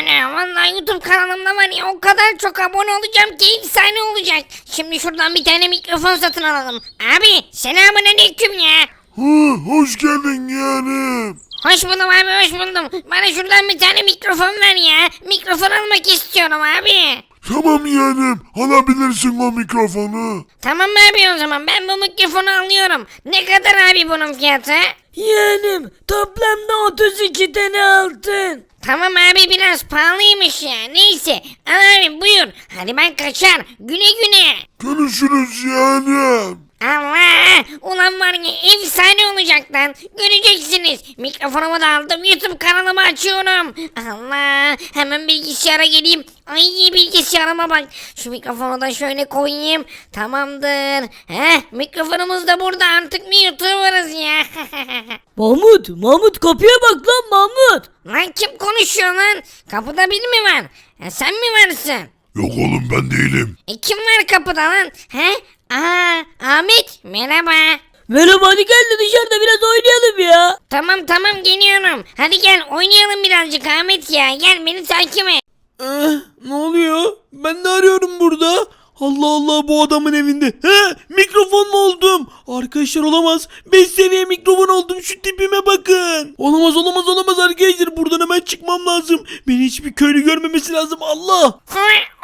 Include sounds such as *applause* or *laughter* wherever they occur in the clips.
Ana vallahi YouTube kanalımda var ya o kadar çok abone olacağım ki efsane olacak. Şimdi şuradan bir tane mikrofon satın alalım. Abi selamun aleyküm ya. Hı, hoş geldin yeğenim. Hoş buldum abi hoş buldum. Bana şuradan bir tane mikrofon ver ya. Mikrofon almak istiyorum abi. Tamam yeğenim alabilirsin o mikrofonu. Tamam abi o zaman ben bu mikrofonu alıyorum. Ne kadar abi bunun fiyatı? Yeğenim toplamda 32 tane altın. Tamam abi biraz pahalıymış ya. Neyse al abi buyur. Hadi ben kaçar. Güle güle. Görüşürüz yeğenim. Allah! Ulan var ya efsane olacak lan. Göreceksiniz. Mikrofonumu da aldım. YouTube kanalımı açıyorum. Allah! Hemen bilgisayara geleyim. Ay bilgisayarıma bak. Şu mikrofonu da şöyle koyayım. Tamamdır. Heh mikrofonumuz da burada. Artık bir YouTuber'ız ya. *laughs* Mahmut, Mahmut kapıya bak lan Mahmut. lan kim konuşuyor lan? Kapıda biri mi var? Ha, sen mi varsın? Yok oğlum ben değilim. E kim var kapıda lan? He? Aa Ahmet merhaba. Merhaba hadi gel de dışarıda biraz oynayalım ya. Tamam tamam geliyorum. Hadi gel oynayalım birazcık Ahmet ya. Gel beni takip et. Eh, ne oluyor? Ben ne arıyorum burada? Allah Allah bu adamın evinde. He mikrofon mu oldum? Arkadaşlar olamaz. 5 seviye mikrofon oldum şu tipime bakın. Olamaz olamaz olamaz arkadaşlar. Buradan hemen çıkmam lazım. Beni hiçbir köylü görmemesi lazım Allah.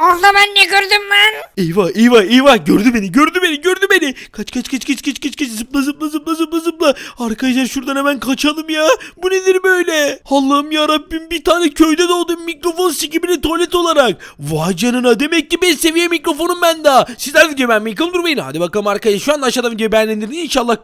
Orada ben ne gördüm lan? Eyvah eyvah eyvah gördü beni gördü beni gördü beni. Kaç kaç kaç kaç kaç kaç kaç zıpla zıpla zıpla zıpla zıpla. Arkadaşlar şuradan hemen kaçalım ya. Bu nedir böyle? Allah'ım ya Rabbim bir tane köyde doğdum mikrofon sikimini tuvalet olarak. Vay canına demek ki 5 seviye mikrofonum ben daha. Sizler videoyu beğenmeyi kıl durmayın. Hadi bakalım arkadaşlar şu anda aşağıdan videoyu beğendirin inşallah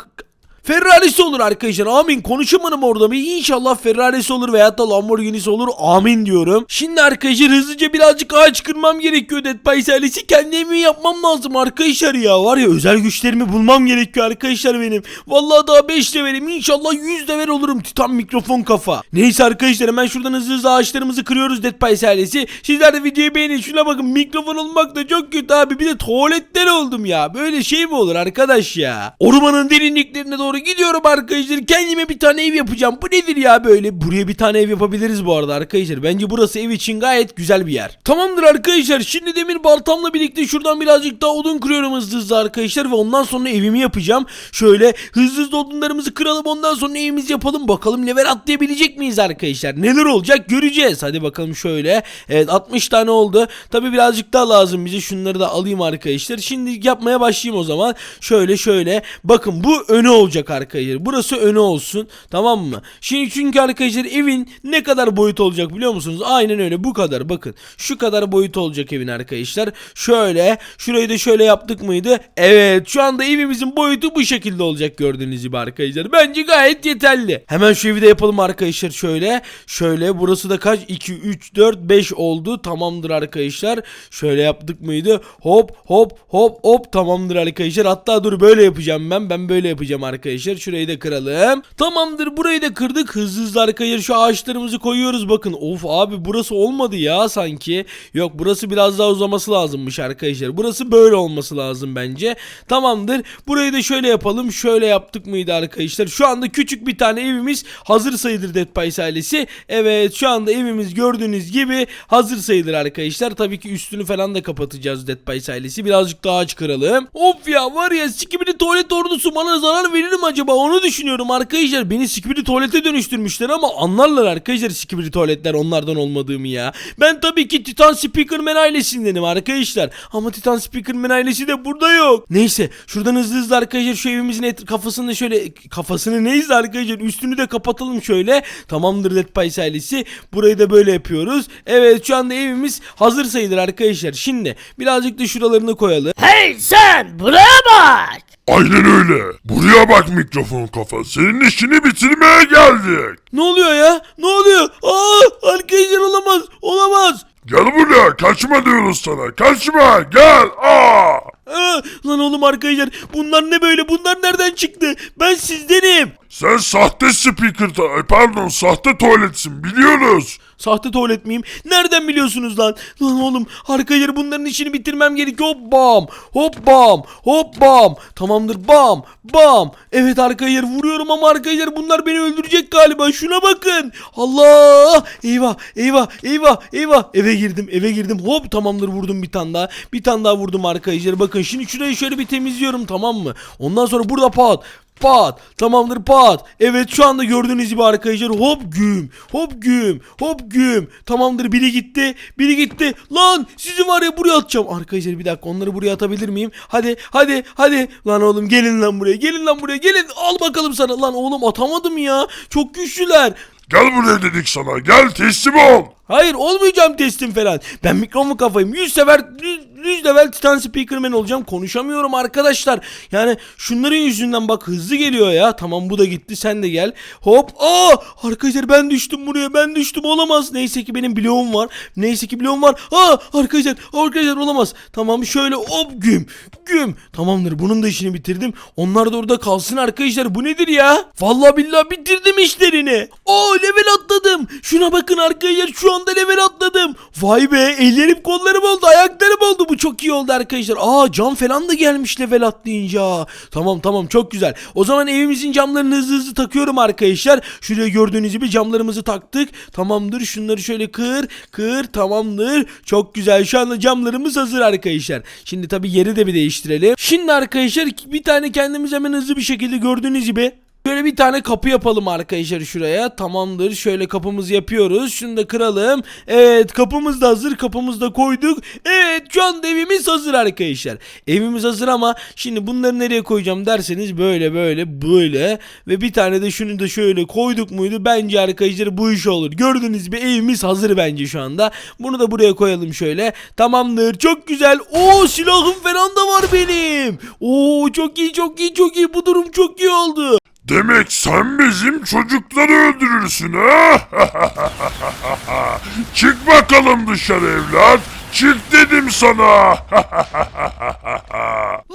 Ferrari'si olur arkadaşlar. Amin. Konuşamadım orada mı? İnşallah Ferrari'si olur veyahut da Lamborghini'si olur. Amin diyorum. Şimdi arkadaşlar hızlıca birazcık ağaç kırmam gerekiyor Dead. Kendi evimi yapmam lazım arkadaşlar ya. Var ya özel güçlerimi bulmam gerekiyor arkadaşlar benim. Vallahi daha 5 levelim. İnşallah 100 level olurum. Titan mikrofon kafa. Neyse arkadaşlar hemen şuradan hızlı hızlı ağaçlarımızı kırıyoruz Dead Pies ailesi. Sizler de videoyu beğenin. Şuna bakın mikrofon olmak da çok kötü abi. Bir de tuvaletten oldum ya. Böyle şey mi olur arkadaş ya? Ormanın derinliklerine doğru gidiyorum arkadaşlar. Kendime bir tane ev yapacağım. Bu nedir ya böyle? Buraya bir tane ev yapabiliriz bu arada arkadaşlar. Bence burası ev için gayet güzel bir yer. Tamamdır arkadaşlar. Şimdi demir baltamla birlikte şuradan birazcık daha odun kırıyorum hızlı hızlı arkadaşlar. Ve ondan sonra evimi yapacağım. Şöyle hızlı hızlı odunlarımızı kıralım. Ondan sonra evimizi yapalım. Bakalım level atlayabilecek miyiz arkadaşlar? Neler olacak göreceğiz. Hadi bakalım şöyle. Evet 60 tane oldu. Tabi birazcık daha lazım bize. Şunları da alayım arkadaşlar. Şimdi yapmaya başlayayım o zaman. Şöyle şöyle. Bakın bu önü olacak arkadaşlar. Burası önü olsun. Tamam mı? Şimdi çünkü arkadaşlar evin ne kadar boyut olacak biliyor musunuz? Aynen öyle bu kadar. Bakın şu kadar boyut olacak evin arkadaşlar. Şöyle. Şurayı da şöyle yaptık mıydı? Evet. Şu anda evimizin boyutu bu şekilde olacak gördüğünüz gibi arkadaşlar. Bence gayet yeterli. Hemen şu evi de yapalım arkadaşlar şöyle. Şöyle. Burası da kaç? 2, 3, 4, 5 oldu. Tamamdır arkadaşlar. Şöyle yaptık mıydı? Hop hop hop hop. Tamamdır arkadaşlar. Hatta dur böyle yapacağım ben. Ben böyle yapacağım arkadaşlar. Şurayı da kıralım. Tamamdır. Burayı da kırdık. Hızlı hızlı arkadaşlar şu ağaçlarımızı koyuyoruz. Bakın. Of abi burası olmadı ya sanki. Yok burası biraz daha uzaması lazımmış arkadaşlar. Burası böyle olması lazım bence. Tamamdır. Burayı da şöyle yapalım. Şöyle yaptık mıydı arkadaşlar? Şu anda küçük bir tane evimiz hazır sayılır Dead Pies ailesi. Evet şu anda evimiz gördüğünüz gibi hazır sayılır arkadaşlar. Tabii ki üstünü falan da kapatacağız Dead Pies ailesi. Birazcık daha kıralım. Of ya var ya sikibidi tuvalet ordusu bana zarar verir mi acaba? Onu düşünüyorum arkadaşlar. Beni sikibidi tuvalete dönüştürmüşler ama anlarlar arkadaşlar sikibidi tuvaletler onlardan olmadığımı ya. Ben tabii ki Titan Speakerman ailesindenim arkadaşlar. Ama Titan Speakerman ailesi de burada yok. Neyse şuradan hızlı hızlı arkadaşlar şu evimizin et kafasını şöyle kafasını neyse arkadaşlar üstünü de kapatalım şöyle. Tamamdır Dead Pies ailesi. Burayı da böyle yapıyoruz. Evet şu anda evimiz hazır sayılır arkadaşlar. Şimdi birazcık da şuralarını koyalım. Hey sen buraya bak. Aynen öyle. Buraya bak mikrofon kafa. Senin işini bitirmeye geldik. Ne oluyor ya? Ne oluyor? Aa, arkadaşlar olamaz. Olamaz. Gel buraya. Kaçma diyoruz sana. Kaçma. Gel. Aa. Aa, lan oğlum arkadaşlar bunlar ne böyle? Bunlar nereden çıktı? Ben sizdenim. Sen sahte speaker, ta- pardon sahte tuvaletsin biliyoruz. Sahte tuvalet miyim? Nereden biliyorsunuz lan? Lan oğlum arkadaşlar bunların işini bitirmem gerekiyor. Hop bam. Hop bam. Hop bam. Tamamdır bam. Bam. Evet arkadaşlar vuruyorum ama arkadaşlar bunlar beni öldürecek galiba. Şuna bakın. Allah. Eyvah. Eyvah. Eyvah. Eyvah. Eve girdim. Eve girdim. Hop tamamdır vurdum bir tane daha. Bir tane daha vurdum arkadaşlar. Bakın şimdi şurayı şöyle bir temizliyorum tamam mı? Ondan sonra burada pat. Pat. Tamamdır pat. Evet şu anda gördüğünüz gibi arkadaşlar hop güm. Hop güm. Hop güm. Tamamdır biri gitti. Biri gitti. Lan sizi var ya buraya atacağım. Arkadaşlar bir dakika onları buraya atabilir miyim? Hadi hadi hadi. Lan oğlum gelin lan buraya. Gelin lan buraya. Gelin. Al bakalım sana. Lan oğlum atamadım ya. Çok güçlüler. Gel buraya dedik sana gel teslim ol. Hayır olmayacağım teslim falan. Ben mikrofon kafayım. 100 sefer 100, 100 level Titan Speakerman olacağım. Konuşamıyorum arkadaşlar. Yani şunların yüzünden bak hızlı geliyor ya. Tamam bu da gitti sen de gel. Hop. Aa arkadaşlar ben düştüm buraya. Ben düştüm olamaz. Neyse ki benim bloğum var. Neyse ki bloğum var. Aa arkadaşlar arkadaşlar olamaz. Tamam şöyle hop güm. Güm. Tamamdır bunun da işini bitirdim. Onlar da orada kalsın arkadaşlar. Bu nedir ya? Vallahi billahi bitirdim işlerini. Oo level atladım. Şuna bakın arkadaşlar şu anda level atladım. Vay be ellerim kollarım oldu ayaklarım oldu. Bu çok iyi oldu arkadaşlar. Aa cam falan da gelmiş level atlayınca. Tamam tamam çok güzel. O zaman evimizin camlarını hızlı hızlı takıyorum arkadaşlar. Şuraya gördüğünüz gibi camlarımızı taktık. Tamamdır şunları şöyle kır kır tamamdır. Çok güzel şu anda camlarımız hazır arkadaşlar. Şimdi tabi yeri de bir değiştirelim. Şimdi arkadaşlar bir tane kendimiz hemen hızlı bir şekilde gördüğünüz gibi Şöyle bir tane kapı yapalım arkadaşlar şuraya. Tamamdır. Şöyle kapımızı yapıyoruz. Şunu da kıralım. Evet kapımız da hazır. Kapımızı da koyduk. Evet şu anda evimiz hazır arkadaşlar. Evimiz hazır ama şimdi bunları nereye koyacağım derseniz böyle böyle böyle. Ve bir tane de şunu da şöyle koyduk muydu? Bence arkadaşlar bu iş olur. Gördüğünüz gibi evimiz hazır bence şu anda. Bunu da buraya koyalım şöyle. Tamamdır. Çok güzel. Oo silahım falan da var benim. Oo çok iyi çok iyi çok iyi. Bu durum çok iyi oldu. Demek sen bizim çocukları öldürürsün ha? *laughs* Çık bakalım dışarı evlat. Çık dedim sana. *laughs*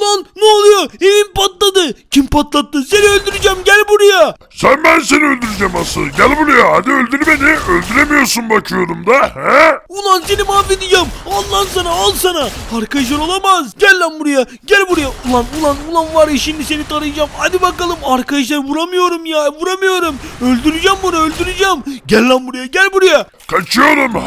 Lan ne oluyor? Evim patladı. Kim patlattı? Seni öldüreceğim. Gel buraya. Sen ben seni öldüreceğim asıl. Gel buraya hadi öldür beni. Öldüremiyorsun bakıyorum da. He? Ulan seni mahvedeceğim. Al lan sana al sana. Arkadaşlar olamaz. Gel lan buraya. Gel buraya. Ulan ulan ulan var ya şimdi seni tarayacağım. Hadi bakalım. Arkadaşlar vuramıyorum ya. Vuramıyorum. Öldüreceğim bunu öldüreceğim. Gel lan buraya. Gel buraya. Kaçıyorum. *laughs*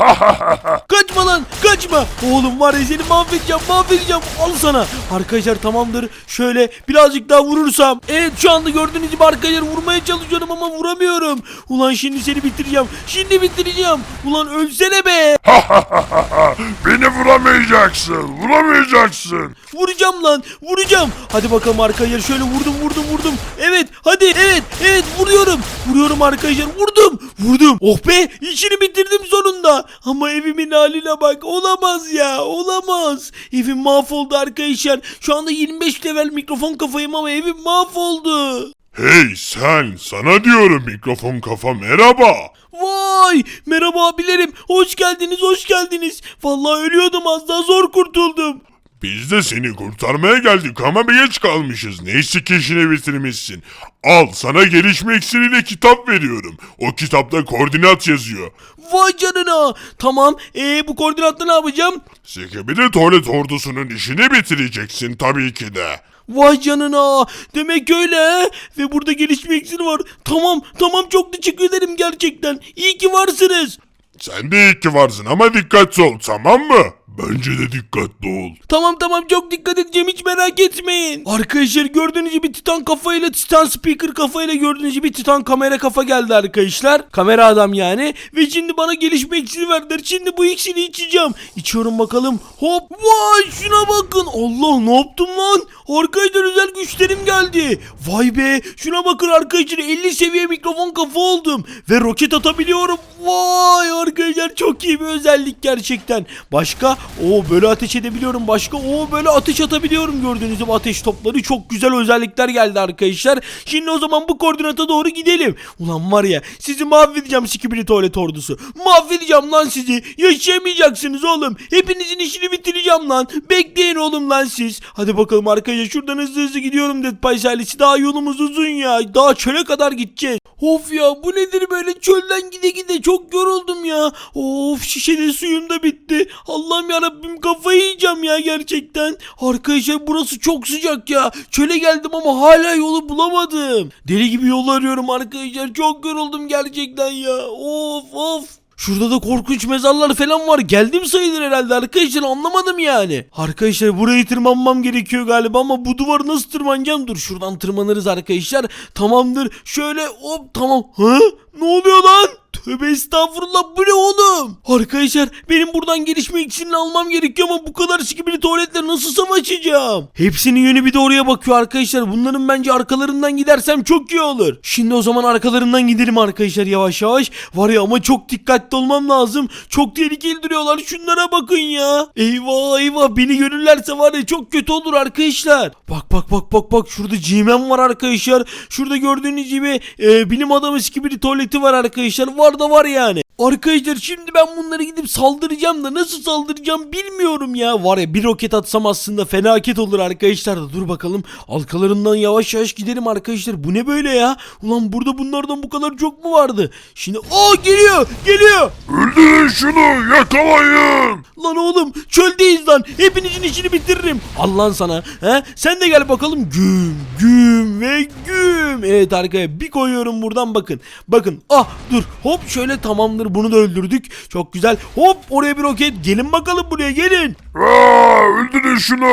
Kaçma lan kaçma. Oğlum var ya seni mahvedeceğim mahvedeceğim. Al sana. Arkadaşlar tamamdır. Şöyle birazcık daha vurursam. Evet şu anda gördüğünüz gibi arkadaşlar vurmaya çalışıyorum ama vuramıyorum. Ulan şimdi seni bitireceğim. Şimdi bitireceğim. Ulan ölsene be. *laughs* Beni vuramayacaksın. Vuramayacaksın. Vuracağım lan vuracağım. Hadi bakalım arkadaşlar şöyle vurdum vurdum vurdum. Evet hadi evet evet vuruyorum. Vuruyorum arkadaşlar vurdum. Vurdum. Oh be işini bitirdim sonunda. Ama evimin haline bak olamaz ya olamaz. Evim mahvoldu arkadaşlar. Şu anda 25 level mikrofon kafayım ama evim mahvoldu. Hey sen sana diyorum mikrofon kafa merhaba. Vay merhaba abilerim hoş geldiniz hoş geldiniz. Vallahi ölüyordum az daha zor kurtuldum. Biz de seni kurtarmaya geldik ama bir geç kalmışız. Neyse ki işini bitirmişsin. Al sana gelişme iksiriyle kitap veriyorum. O kitapta koordinat yazıyor. Vay canına. Tamam ee, bu koordinatta ne yapacağım? Sekebili tuvalet ordusunun işini bitireceksin tabii ki de. Vay canına. Demek öyle? Ve burada gelişme iksiri var. Tamam tamam çok teşekkür ederim gerçekten. İyi ki varsınız. Sen de iyi ki varsın ama dikkatli ol tamam mı? Bence de dikkatli ol. Tamam tamam çok dikkat edeceğim hiç merak etmeyin. Arkadaşlar gördüğünüz gibi titan kafayla titan speaker kafayla gördüğünüz gibi titan kamera kafa geldi arkadaşlar. Kamera adam yani. Ve şimdi bana gelişme iksiri verdiler. Şimdi bu iksiri içeceğim. İçiyorum bakalım. Hop vay şuna bakın. Allah ne yaptım lan? Arkadaşlar özel güçlerim geldi. Vay be şuna bakın arkadaşlar 50 seviye mikrofon kafa oldum. Ve roket atabiliyorum. Vay arkadaşlar çok iyi bir özellik gerçekten. Başka? Oo böyle ateş edebiliyorum başka. Oo böyle ateş atabiliyorum gördüğünüz gibi ateş topları. Çok güzel özellikler geldi arkadaşlar. Şimdi o zaman bu koordinata doğru gidelim. Ulan var ya sizi mahvedeceğim Skibidi tuvalet ordusu. Mahvedeceğim lan sizi. Yaşayamayacaksınız oğlum. Hepinizin işini bitireceğim lan. Bekleyin oğlum lan siz. Hadi bakalım arkadaşlar şuradan hızlı hızlı gidiyorum Dead Pies. Daha yolumuz uzun ya. Daha çöle kadar gideceğiz. Of ya bu nedir böyle çölden gide gide çok yoruldum ya. Of şişede suyum da bitti. Allah'ım yarabbim kafayı yiyeceğim ya gerçekten. Arkadaşlar burası çok sıcak ya. Çöle geldim ama hala yolu bulamadım. Deli gibi yol arıyorum arkadaşlar. Çok yoruldum gerçekten ya. Of of. Şurada da korkunç mezarlar falan var. Geldim sayılır herhalde arkadaşlar anlamadım yani. Arkadaşlar burayı tırmanmam gerekiyor galiba ama bu duvarı nasıl tırmanacağım? Dur şuradan tırmanırız arkadaşlar. Tamamdır. Şöyle hop tamam. Hı? Ne oluyor lan? Tövbe estağfurullah bu ne oğlum? Arkadaşlar benim buradan gelişme iksirini almam gerekiyor ama bu kadar sikibili tuvaletle nasıl savaşacağım? Hepsinin yönü bir de oraya bakıyor arkadaşlar. Bunların bence arkalarından gidersem çok iyi olur. Şimdi o zaman arkalarından gidelim arkadaşlar yavaş yavaş. Var ya ama çok dikkatli olmam lazım. Çok tehlikeli duruyorlar. Şunlara bakın ya. Eyvah eyvah beni görürlerse var ya çok kötü olur arkadaşlar. Bak bak bak bak bak şurada G-Man var arkadaşlar. Şurada gördüğünüz gibi e, bilim adamı gibi tuvaleti var arkadaşlar. Var da var yani. Arkadaşlar şimdi ben bunları gidip saldıracağım da nasıl saldıracağım bilmiyorum ya. Var ya bir roket atsam aslında felaket olur arkadaşlar da dur bakalım. Arkalarından yavaş yavaş gidelim arkadaşlar. Bu ne böyle ya? Ulan burada bunlardan bu kadar çok mu vardı? Şimdi aa geliyor geliyor. Öldürün şunu yakalayın. Lan oğlum çöldeyiz lan. Hepinizin işini bitiririm. Al lan sana. He? Sen de gel bakalım. Güm güm ve güm. Evet arkaya bir koyuyorum buradan bakın. Bakın ah dur hop şöyle tamamdır bunu da öldürdük. Çok güzel. Hop oraya bir roket. Gelin bakalım buraya gelin. Aa, öldürün şunu.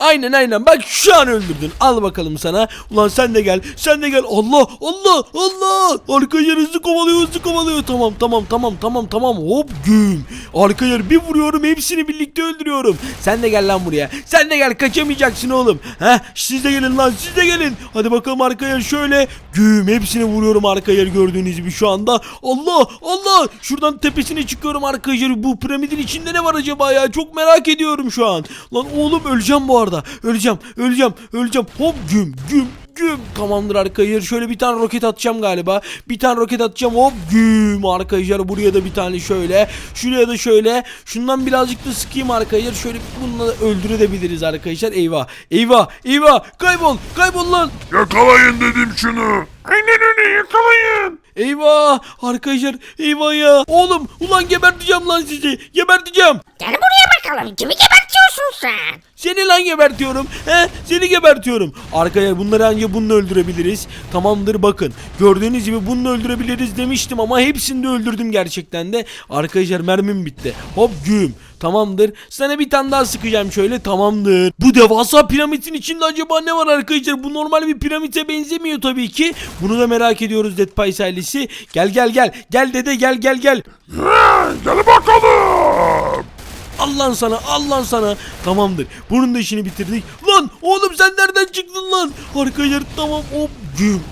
Aynen aynen bak şu an öldürdün. Al bakalım sana. Ulan sen de gel. Sen de gel. Allah Allah Allah. Arka yer hızlı kovalıyor hızlı kovalıyor. Tamam tamam tamam tamam tamam. Hop güm. Arka yer bir vuruyorum hepsini birlikte öldürüyorum. Sen de gel lan buraya. Sen de gel kaçamayacaksın oğlum. Heh siz de gelin lan siz de gelin. Hadi bakalım arka yer şöyle. Güm hepsini vuruyorum arka yer gördüğünüz gibi şu anda. Allah Allah. Şuradan tepesine çıkıyorum arka yer. Bu piramidin içinde ne var acaba ya? Çok merak ediyorum şu an. Lan oğlum öleceğim bu arada. Öleceğim, öleceğim, öleceğim. Hop güm güm güm. Tamamdır arkadaşlar. Şöyle bir tane roket atacağım galiba. Bir tane roket atacağım. Hop güm arkadaşlar. Buraya da bir tane şöyle. Şuraya da şöyle. Şundan birazcık da sıkayım arkadaşlar. Şöyle bununla da öldürebiliriz arkadaşlar. Eyvah. Eyvah. Eyvah. Kaybol. Kaybol lan. Yakalayın dedim şunu. Aynen öyle yakalayın. Eyvah. Arkadaşlar. Eyvah ya. Oğlum. Ulan geberteceğim lan sizi. Geberteceğim. Gel buraya bakalım. Kimi gebertiyorsun sen? Seni lan gebertiyorum. He? Seni gebertiyorum. Arkaya bunları ancak bununla öldürebiliriz. Tamamdır bakın. Gördüğünüz gibi bununla öldürebiliriz demiştim ama hepsini de öldürdüm gerçekten de. Arkadaşlar mermim bitti. Hop güm. Tamamdır. Sana bir tane daha sıkacağım şöyle. Tamamdır. Bu devasa piramidin içinde acaba ne var arkadaşlar? Bu normal bir piramite benzemiyor tabii ki. Bunu da merak ediyoruz Dead Pies ailesi. Gel gel gel. Gel dede gel gel gel. Gel bakalım. Allah'ın sana Allah'ın sana. Tamamdır. Bunun da işini bitirdik. Lan oğlum sen nereden çıktın lan? Arkadaşlar tamam hop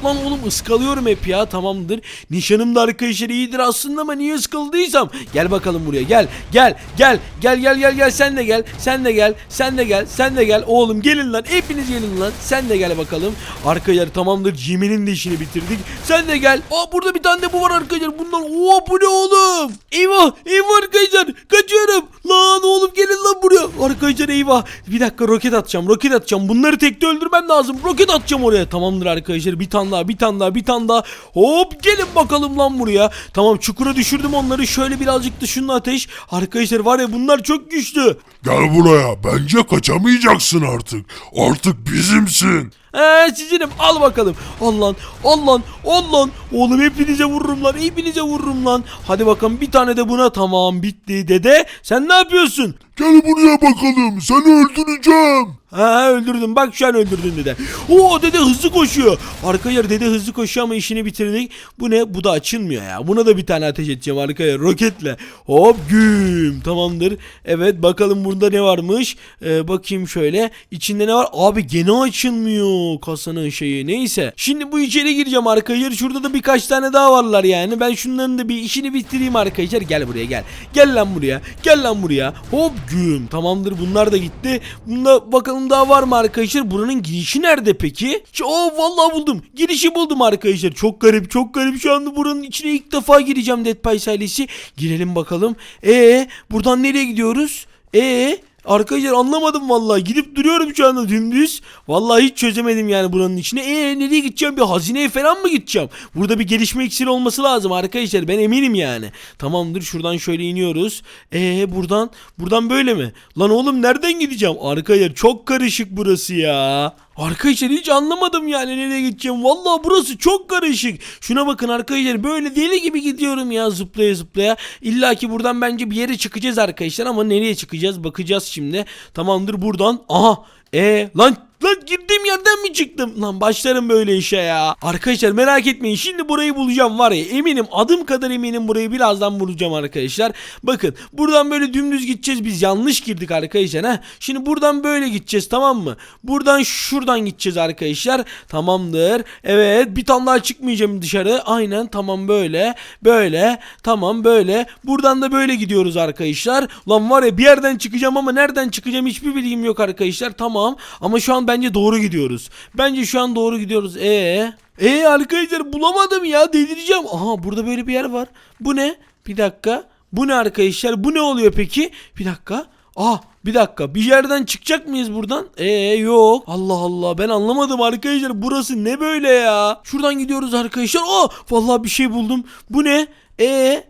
lan oğlum ıskalıyorum hep ya tamamdır. Nişanım da arkadaşlar iyidir aslında ama niye ıskaladıysam gel bakalım buraya gel gel gel gel gel gel gel sen de gel sen de gel sen de gel sen de gel. Oğlum gelin lan hepiniz gelin lan sen de gel bakalım. Arkadaşlar tamamdır Jimmy'nin de işini bitirdik. Sen de gel. Aa burada bir tane de bu var arkadaşlar bunlar oo bu ne oğlum? Eyvah eyvah arkadaşlar kaçıyorum. Lan oğlum gelin lan buraya. Arkadaşlar eyvah bir dakika roket atacağım roket atacağım. Bunları tekte öldürmem lazım roket atacağım oraya. Tamamdır arkadaşlar bir tane daha bir tane daha bir tane daha. Hop gelin bakalım lan buraya. Tamam çukura düşürdüm onları. Şöyle birazcık da şunun ateş. Arkadaşlar var ya bunlar çok güçlü Gel buraya. Bence kaçamayacaksın artık. Artık bizimsin. Eee sizinim al bakalım. Al lan al lan al lan. Oğlum hepinize vururum lan hepinize vururum lan. Hadi bakalım bir tane de buna tamam bitti dede. Sen ne yapıyorsun? Gel buraya bakalım. Seni öldüreceğim. Ha öldürdüm bak şu an öldürdün dede. Oo dede hızlı koşuyor. Arka yer dede hızlı koşuyor ama işini bitirdik. Bu ne? Bu da açılmıyor ya. Buna da bir tane ateş edeceğim arka yer roketle. Hop güm tamamdır. Evet bakalım burada ne varmış. Ee, bakayım şöyle. İçinde ne var? Abi gene açılmıyor kasanın şeyi. Neyse. Şimdi bu içeri gireceğim arka yer. Şurada da birkaç tane daha varlar yani. Ben şunların da bir işini bitireyim arkadaşlar. Gel buraya gel. Gel lan buraya. Gel lan buraya. Hop güm. Tamamdır bunlar da gitti. Bunda bakalım daha var mı arkadaşlar? Buranın girişi nerede peki? Oo vallahi buldum. Girişi buldum arkadaşlar. Çok garip çok garip. Şu anda buranın içine ilk defa gireceğim Dead Pies ailesi. Girelim bakalım. Ee buradan nereye gidiyoruz? Ee Arkadaşlar anlamadım vallahi. Gidip duruyorum şu anda dümdüz. Vallahi hiç çözemedim yani buranın içine. Ee nereye gideceğim? Bir hazineye falan mı gideceğim? Burada bir gelişme iksiri olması lazım arkadaşlar. Ben eminim yani. Tamamdır. Şuradan şöyle iniyoruz. Ee buradan buradan böyle mi? Lan oğlum nereden gideceğim? Arkadaşlar çok karışık burası ya. Arkadaşlar hiç anlamadım yani nereye gideceğim. Vallahi burası çok karışık. Şuna bakın arkadaşlar böyle deli gibi gidiyorum ya zıplaya zıplaya. İlla ki buradan bence bir yere çıkacağız arkadaşlar ama nereye çıkacağız bakacağız şimdi. Tamamdır buradan. Aha. E lan Lan girdiğim yerden mi çıktım? Lan başlarım böyle işe ya. Arkadaşlar merak etmeyin. Şimdi burayı bulacağım var ya. Eminim adım kadar eminim burayı birazdan bulacağım arkadaşlar. Bakın buradan böyle dümdüz gideceğiz. Biz yanlış girdik arkadaşlar. ha. Şimdi buradan böyle gideceğiz tamam mı? Buradan şuradan gideceğiz arkadaşlar. Tamamdır. Evet bir tane daha çıkmayacağım dışarı. Aynen tamam böyle. Böyle. Tamam böyle. Buradan da böyle gidiyoruz arkadaşlar. Lan var ya bir yerden çıkacağım ama nereden çıkacağım hiçbir bilgim yok arkadaşlar. Tamam. Ama şu an bence doğru gidiyoruz. Bence şu an doğru gidiyoruz. Ee, ee arkadaşlar bulamadım ya delireceğim. Aha burada böyle bir yer var. Bu ne? Bir dakika. Bu ne arkadaşlar? Bu ne oluyor peki? Bir dakika. Ah bir dakika bir yerden çıkacak mıyız buradan? Ee yok. Allah Allah ben anlamadım arkadaşlar burası ne böyle ya? Şuradan gidiyoruz arkadaşlar. Oh vallahi bir şey buldum. Bu ne? Ee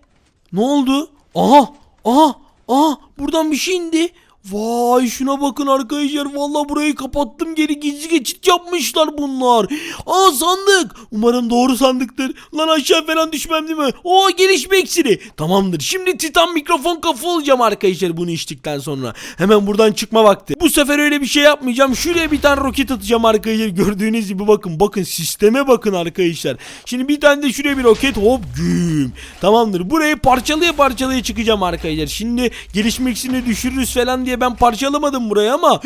ne oldu? Aha aha aha buradan bir şey indi. Vay şuna bakın arkadaşlar vallahi burayı kapattım geri gizli geçit yapmışlar bunlar. Aa sandık. Umarım doğru sandıktır. Lan aşağı falan düşmem değil mi? Oo gelişme iksiri. Tamamdır. Şimdi titan mikrofon kafa olacağım arkadaşlar bunu içtikten sonra. Hemen buradan çıkma vakti. Bu sefer öyle bir şey yapmayacağım. Şuraya bir tane roket atacağım arkadaşlar. Gördüğünüz gibi bakın bakın sisteme bakın arkadaşlar. Şimdi bir tane de şuraya bir roket hop güm. Tamamdır. Burayı parçalaya parçalaya çıkacağım arkadaşlar. Şimdi gelişme iksirini düşürürüz falan diye ben parçalamadım burayı ama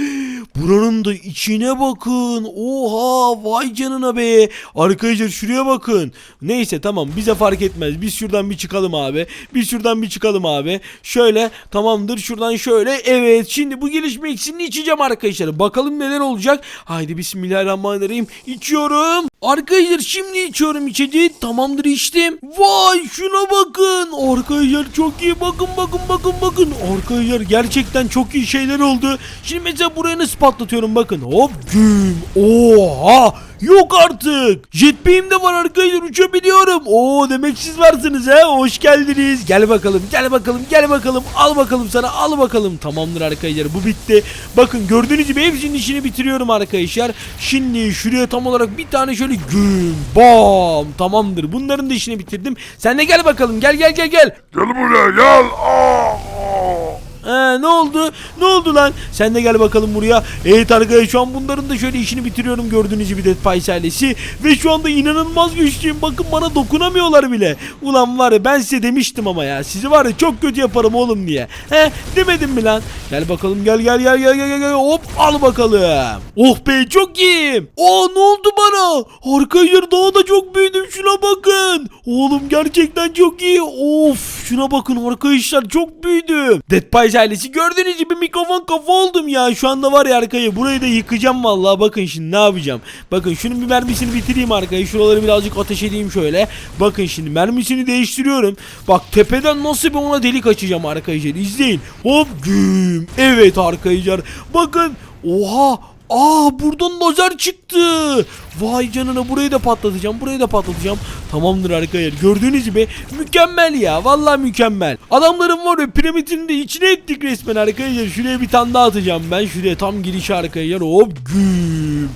buranın da içine bakın. Oha vay canına be. Arkadaşlar şuraya bakın. Neyse tamam bize fark etmez. Biz şuradan bir çıkalım abi. Biz şuradan bir çıkalım abi. Şöyle tamamdır şuradan şöyle. Evet şimdi bu gelişme iksirini içeceğim arkadaşlar. Bakalım neler olacak. Haydi bismillahirrahmanirrahim. İçiyorum. Arkadaşlar şimdi içiyorum içeceği. Tamamdır içtim. Vay şuna bakın. Arkadaşlar çok iyi. Bakın bakın bakın bakın. Arkadaşlar gerçekten çok iyi şeyler oldu. Şimdi mesela burayı nasıl patlatıyorum bakın. Hop güm. Oha. Yok artık. Jetpack'im de var arkadaşlar uçabiliyorum. Oo demek siz varsınız he. Hoş geldiniz. Gel bakalım gel bakalım gel bakalım. Al bakalım sana al bakalım. Tamamdır arkadaşlar bu bitti. Bakın gördüğünüz gibi hepsinin işini bitiriyorum arkadaşlar. Şimdi şuraya tam olarak bir tane şöyle güm bam. Tamamdır bunların da işini bitirdim. Sen de gel bakalım gel gel gel gel. Gel buraya gel. Aa. Ee, ne oldu? Ne oldu lan? Sen de gel bakalım buraya. Evet arkadaşlar şu an bunların da şöyle işini bitiriyorum gördüğünüz gibi Dead Pies ailesi. Ve şu anda inanılmaz güçlüyüm. Bakın bana dokunamıyorlar bile. Ulan var ya ben size demiştim ama ya. Sizi var ya çok kötü yaparım oğlum diye. He demedim mi lan? Gel bakalım gel gel gel gel gel gel. Hop al bakalım. Oh be çok iyiyim. Aa ne oldu bana? Arkadaşlar daha da çok büyüdüm şuna bakın. Oğlum gerçekten çok iyi. Of şuna bakın arkadaşlar çok büyüdüm. Dead ailesi gördüğünüz gibi mikrofon kafa oldum ya. Şu anda var ya arkayı burayı da yıkacağım vallahi bakın şimdi ne yapacağım. Bakın şunun bir mermisini bitireyim arkayı. Şuraları birazcık ateş edeyim şöyle. Bakın şimdi mermisini değiştiriyorum. Bak tepeden nasıl bir ona delik açacağım arkadaşlar. İzleyin. Hop güm. Evet arkadaşlar. Bakın. Oha. Aa buradan lazer çıktı. Vay canına burayı da patlatacağım. Burayı da patlatacağım. Tamamdır arkadaşlar. Gördüğünüz gibi mükemmel ya. Vallahi mükemmel. Adamların var ya piramidin de içine ettik resmen arkadaşlar. Şuraya bir tane daha atacağım ben. Şuraya tam giriş arkadaşlar. Hop güm.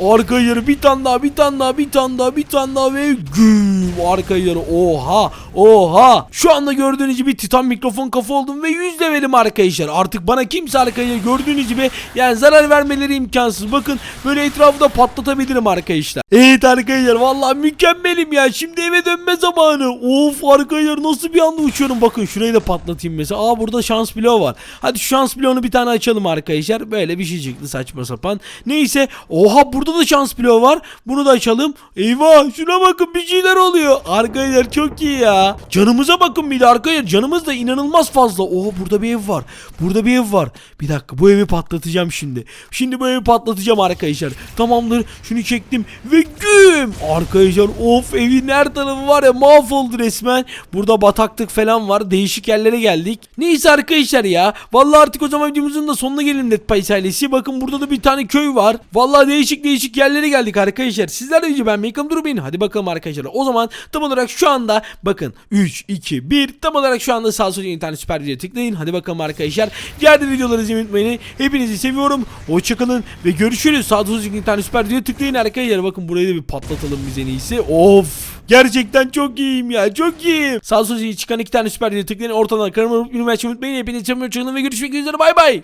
Arka yarı bir tane daha bir tane daha bir tane daha bir tane daha ve güm arka yarı. Oha oha. Şu anda gördüğünüz gibi titan mikrofon kafa oldum ve 100 levelim arkadaşlar. Artık bana kimse arka yarı gördüğünüz gibi yani zarar vermeleri imkansız. Bakın böyle etrafı da patlatabilirim arkadaşlar. Evet arkadaşlar vallahi mükemmelim ya. Şimdi eve dönme zamanı. Of arkadaşlar nasıl bir anda uçuyorum? Bakın şurayı da patlatayım mesela. Aa burada şans bloğu var. Hadi şans bloğunu bir tane açalım arkadaşlar. Böyle bir şey çıktı saçma sapan. Neyse oha burada burada da şans bloğu var. Bunu da açalım. Eyvah şuna bakın bir şeyler oluyor. Arkadaşlar çok iyi ya. Canımıza bakın bir de arkadaşlar. Canımız da inanılmaz fazla. Oha burada bir ev var. Burada bir ev var. Bir dakika bu evi patlatacağım şimdi. Şimdi bu evi patlatacağım arkadaşlar. Tamamdır. Şunu çektim ve güm. Arkadaşlar of evin her tarafı var ya mahvoldu resmen. Burada bataklık falan var. Değişik yerlere geldik. Neyse arkadaşlar ya. Vallahi artık o zaman videomuzun da sonuna gelelim Dead Pies ailesi. Bakın burada da bir tane köy var. Vallahi değişik değişik yerlere geldik arkadaşlar. Sizler de video beğenmeyi unutmayın. durmayın. Hadi bakalım arkadaşlar. O zaman tam olarak şu anda bakın 3, 2, 1 tam olarak şu anda sağ sol internet süper video tıklayın. Hadi bakalım arkadaşlar. Diğer de videoları izlemeyi unutmayın. Hepinizi seviyorum. Hoşçakalın ve görüşürüz. Sağ sol internet süper video tıklayın arkadaşlar. Bakın burayı da bir patlatalım biz en iyisi. Of. Gerçekten çok iyiyim ya. Çok iyiyim. Sağ sol çıkan iki tane süper video tıklayın. Ortadan kanalıma unutmayın. Hepinizi seviyorum. Hoşçakalın ve görüşmek üzere. Bay bay.